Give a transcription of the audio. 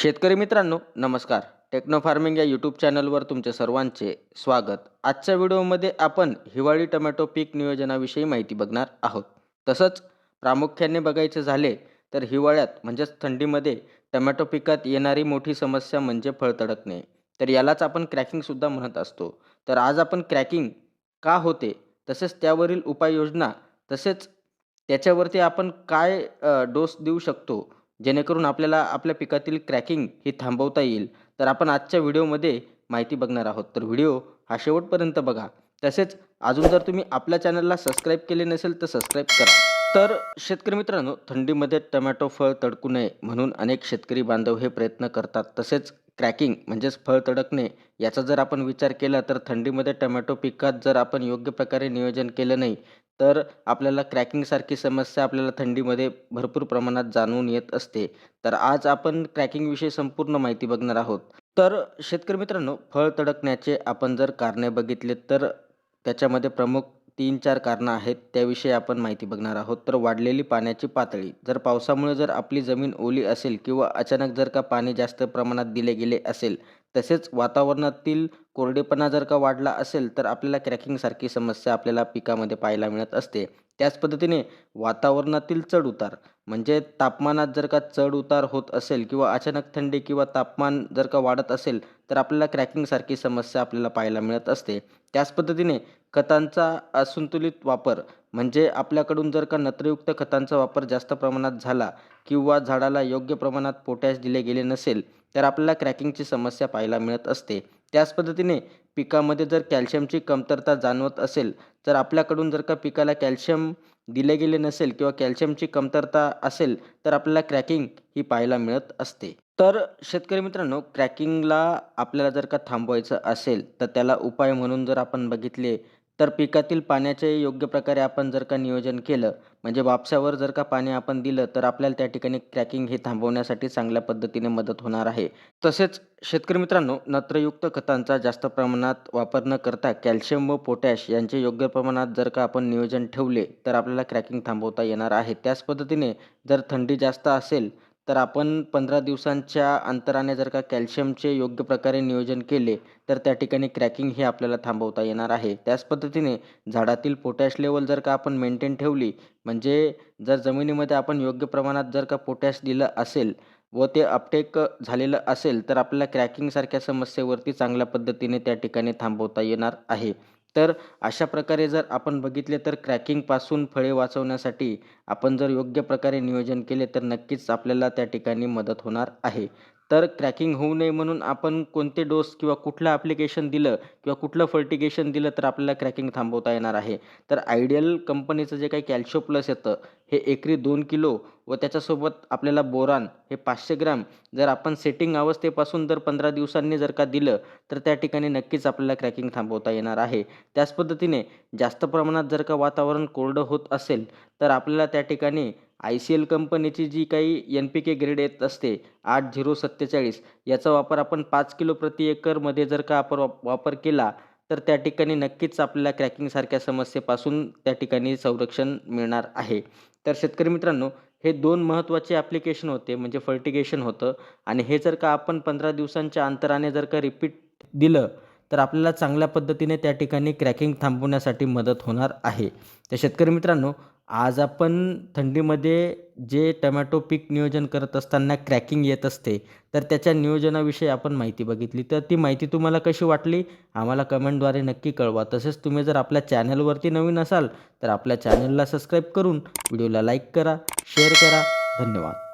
शेतकरी मित्रांनो नमस्कार. टेक्नो फार्मिंग या यूट्यूब चॅनलवर तुमचे सर्वांचे स्वागत. आजच्या व्हिडिओमध्ये आपण हिवाळी टोमॅटो पीक नियोजनाविषयी माहिती बघणार आहोत. तसंच प्रामुख्याने बघायचे झाले तर हिवाळ्यात म्हणजेच थंडीमध्ये टमॅटो पिकात येणारी मोठी समस्या म्हणजे फळ तडकणे. तर यालाच आपण क्रॅकिंगसुद्धा म्हणत असतो. तर आज आपण क्रॅकिंग का होते तसेच त्यावरील उपाययोजना तसेच त्याच्यावरती आपण काय डोस देऊ शकतो जेणेकरून आपल्याला आपल्या पिकातील क्रॅकिंग ही थांबवता येईल. तर आपण आजच्या व्हिडिओमध्ये माहिती बघणार आहोत. तर व्हिडिओ हा शेवटपर्यंत बघा. तसेच अजून जर तुम्ही आपल्या चॅनलला सबस्क्राईब केले नसेल तर सबस्क्राईब करा. तर शेतकरी मित्रांनो थंडीमध्ये टमॅटो फळ तडकू नये म्हणून अनेक शेतकरी बांधव हे प्रयत्न करतात. तसेच क्रॅकिंग म्हणजेच फळ तडकणे याचा जर आपण विचार केला तर थंडीमध्ये टमॅटो पिकात जर आपण योग्य प्रकारे नियोजन केलं नाही तर आपल्याला क्रॅकिंगसारखी समस्या आपल्याला थंडीमध्ये भरपूर प्रमाणात जाणवून येत असते. तर आज आपण क्रॅकिंगविषयी संपूर्ण माहिती बघणार आहोत. तर शेतकरी मित्रांनो फळ तडकण्याचे आपण जर कारणे बघितले तर त्याच्यामध्ये प्रमुख तीन चार कारणं आहेत. त्याविषयी आपण माहिती बघणार आहोत. तर वाढलेली पाण्याची पातळी. जर पावसामुळे जर आपली जमीन ओली असेल किंवा अचानक जर का पाणी जास्त प्रमाणात दिले गेले असेल तसेच वातावरणातील कोरडेपणा जर का वाढला असेल तर आपल्याला क्रॅकिंगसारखी समस्या आपल्याला पिकामध्ये पाहायला मिळत असते. त्याच पद्धतीने वातावरणातील चढउतार म्हणजे तापमानात जर का चढउतार होत असेल किंवा अचानक थंडी किंवा तापमान जर का वाढत असेल तर आपल्याला क्रॅकिंगसारखी समस्या आपल्याला पाहायला मिळत असते. त्याच पद्धतीने खतांचा असंतुलित वापर म्हणजे आपल्याकडून जर का नत्रयुक्त खतांचा वापर जास्त प्रमाणात झाला किंवा झाडाला योग्य प्रमाणात पोटॅश दिले गेले नसेल तर आपल्याला क्रॅकिंगची समस्या पाहायला मिळत असते. त्याच पद्धतीने पिकामध्ये जर कॅल्शियमची कमतरता जाणवत असेल तर आपल्याकडून जर का पिकाला कॅल्शियम दिले गेले नसेल किंवा कॅल्शियमची कमतरता असेल तर आपल्याला क्रॅकिंग ही पाहायला मिळत असते. तर शेतकरी मित्रांनो क्रॅकिंगला आपल्याला जर का थांबवायचं असेल तर त्याला उपाय म्हणून जर आपण बघितले तर पिकातील पाण्याचे योग्य प्रकारे आपण जर का नियोजन केलं म्हणजे वापसावर जर का पाणी आपण दिलं तर आपल्याला त्या ठिकाणी क्रॅकिंग हे थांबवण्यासाठी चांगल्या पद्धतीने मदत होणार आहे. तसेच शेतकरी मित्रांनो नत्रयुक्त खतांचा जास्त प्रमाणात वापर न करता कॅल्शियम व पोटॅश यांचे योग्य प्रमाणात जर का आपण नियोजन ठेवले तर आपल्याला क्रॅकिंग थांबवता येणार आहे. त्याच पद्धतीने जर थंडी जास्त असेल तर आपण पंधरा दिवसांच्या अंतराने जर का कॅल्शियमचे योग्य प्रकारे नियोजन केले तर त्या ठिकाणी क्रॅकिंग हे आपल्याला थांबवता येणार आहे. त्याच पद्धतीने झाडातील पोटॅश लेवल जर का आपण मेंटेन ठेवली म्हणजे जर जमिनीमध्ये आपण योग्य प्रमाणात जर का पोटॅश दिलं असेल व ते अपटेक झालेलं असेल तर आपल्याला क्रॅकिंगसारख्या समस्येवरती चांगल्या पद्धतीने त्या ठिकाणी थांबवता येणार आहे. तर अशा प्रकारे जर आपण बघितले तर क्रॅकिंगपासून फळे वाचवण्यासाठी आपण जर योग्य प्रकारे नियोजन केले तर नक्कीच आपल्याला त्या ठिकाणी मदत होणार आहे. तर क्रॅकिंग होऊ नये म्हणून आपण कोणते डोस किंवा कुठलं ॲप्लिकेशन दिलं किंवा कुठलं फर्टिगेशन दिलं तर आपल्याला क्रॅकिंग थांबवता येणार आहे. तर आयडियल कंपनीचं जे काही कॅल्शियो प्लस येतं हे एकरी दोन किलो व त्याच्यासोबत आपल्याला बोरान हे पाचशे ग्रॅम जर आपण सेटिंग अवस्थेपासून जर पंधरा दिवसांनी जर का दिलं तर त्या ठिकाणी नक्कीच आपल्याला क्रॅकिंग थांबवता येणार आहे. त्याच पद्धतीने जास्त प्रमाणात जर का वातावरण कोरडं होत असेल तर आपल्याला त्या ठिकाणी आय सी एल कंपनीची जी काही एन पी के ग्रेड येत असते आठ झिरो सत्तेचाळीस याचा वापर आपण पाच किलो प्रति एकरमध्ये जर का आपण वापर केला तर त्या ठिकाणी नक्कीच आपल्याला क्रॅकिंगसारख्या समस्येपासून त्या ठिकाणी संरक्षण मिळणार आहे. तर शेतकरी मित्रांनो हे दोन महत्त्वाचे ॲप्लिकेशन होते म्हणजे फर्टिगेशन होतं. आणि हे जर का आपण पंधरा दिवसांच्या अंतराने जर का रिपीट दिलं तर आपल्याला चांगल्या पद्धतीने त्या ठिकाणी क्रॅकिंग थांबवण्यासाठी मदत होणार आहे. तर शेतकरी मित्रांनो आज आपण थंडीमध्ये जे टमॅटो पीक नियोजन करत असताना क्रॅकिंग येत असते तर त्याच्या नियोजनाविषयी आपण माहिती बघितली. तर ती माहिती तुम्हाला कशी वाटली? आम्हाला कमेंटद्वारे नक्की कळवा. तसेच तुम्ही जर आपल्या चॅनलवरती नवीन असाल तर आपल्या चॅनलला सबस्क्राईब करून व्हिडिओला लाईक करा शेअर करा. धन्यवाद.